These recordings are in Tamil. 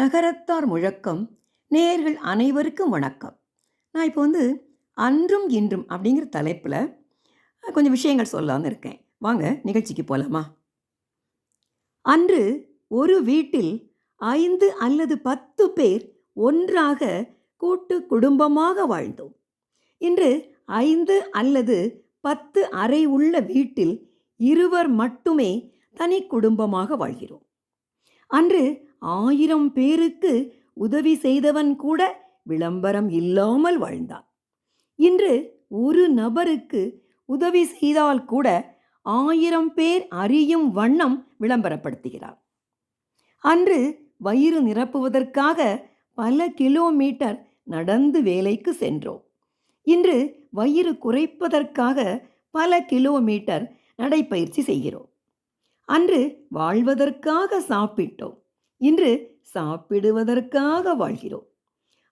நகரத்தார் முழக்கம் நேயர்கள் அனைவருக்கும் வணக்கம். நான் இப்போ வந்து அன்றும் இன்றும் அப்படிங்கிற தலைப்பில் கொஞ்சம் விஷயங்கள் சொல்லலாம்னு இருக்கேன். வாங்க நிகழ்ச்சிக்கு போகலாமா அன்று ஒரு வீட்டில் ஐந்து அல்லது பத்து பேர் ஒன்றாக கூட்டு குடும்பமாக வாழ்ந்தோம். இன்று ஐந்து அல்லது பத்து அறை உள்ள வீட்டில் இருவர் மட்டுமே தனி குடும்பமாக வாழ்கிறோம். அன்று ஆயிரம் பேருக்கு உதவி செய்தவன் கூட விளம்பரம் இல்லாமல் வாழ்ந்தான். இன்று ஒரு நபருக்கு உதவி செய்தால் கூட ஆயிரம் பேர் அறியும் வண்ணம் விளம்பரப்படுத்துகிறார். அன்று வயிறு நிரப்புவதற்காக பல கிலோமீட்டர் நடந்து வேலைக்கு சென்றோம். இன்று வயிறு குறைப்பதற்காக பல கிலோமீட்டர் நடைப்பயிற்சி செய்கிறோம். அன்று வாழ்வதற்காக சாப்பிட்டோம். இன்று சாப்பிடுவதற்காக வாழ்கிறோம்.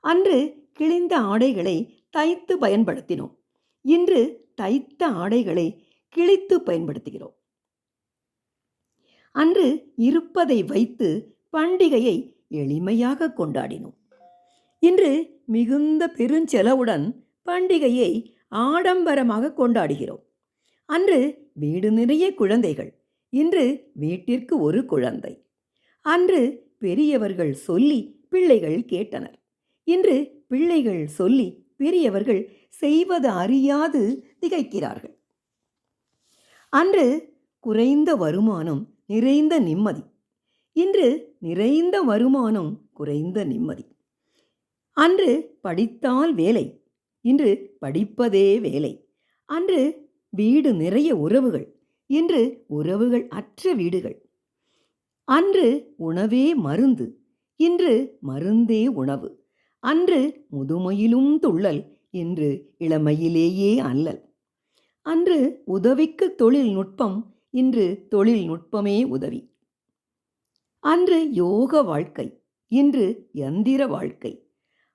அன்று கிழிந்த ஆடைகளை தைத்து பயன்படுத்தினோம். இன்று தைத்த ஆடைகளை கிழித்து பயன்படுத்துகிறோம். அன்று இருப்பதை வைத்து பண்டிகையை எளிமையாக கொண்டாடினோம். இன்று மிகுந்த பெருஞ்செலவுடன் பண்டிகையை ஆடம்பரமாக கொண்டாடுகிறோம். அன்று வீடு நிறைய குழந்தைகள். இன்று வீட்டிற்கு ஒரு குழந்தை. அன்று பெரியவர்கள் சொல்லி பிள்ளைகள் கேட்டனர். இன்று பிள்ளைகள் சொல்லி பெரியவர்கள் செய்வது அறியாது திகைக்கிறார்கள். அன்று குறைந்த வருமானம் நிறைந்த நிம்மதி. இன்று நிறைந்த வருமானம் குறைந்த நிம்மதி. அன்று படித்தால் வேலை. இன்று படிப்பதே வேலை. அன்று வீடு நிறைய உறவுகள். இன்று உறவுகள் அற்ற வீடுகள். அன்று உணவே மருந்து. இன்று மருந்தே உணவு. அன்று முதுமையிலும் துள்ளல். இன்று இளமையிலேயே அல்லல். அன்று உதவிக்கு தொழில்நுட்பம் இன்று தொழில்நுட்பமே உதவி. அன்று யோக வாழ்க்கை. இன்று யந்திர வாழ்க்கை.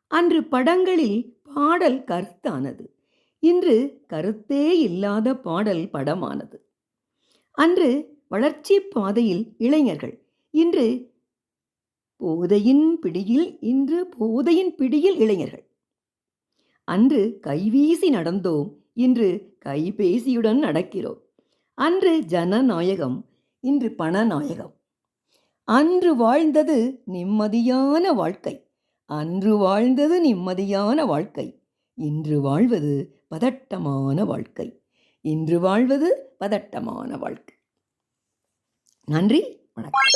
அன்று படங்களில் பாடல் கருத்தானது. இன்று கருத்தே இல்லாத பாடல் படமானது. அன்று வளர்ச்சி பாதையில் இளைஞர்கள். இன்று போதையின் பிடியில் இன்று போதையின் பிடியில் இளைஞர்கள். அன்று கைவீசி நடந்தோம் இன்று கைபேசியுடன் நடக்கிறோம். அன்று ஜனநாயகம் இன்று பணநாயகம். அன்று வாழ்ந்தது நிம்மதியான வாழ்க்கை. அன்று வாழ்ந்தது நிம்மதியான வாழ்க்கை. இன்று வாழ்வது பதட்டமான வாழ்க்கை. இன்று வாழ்வது பதட்டமான வாழ்க்கை. நன்றி வணக்கம்.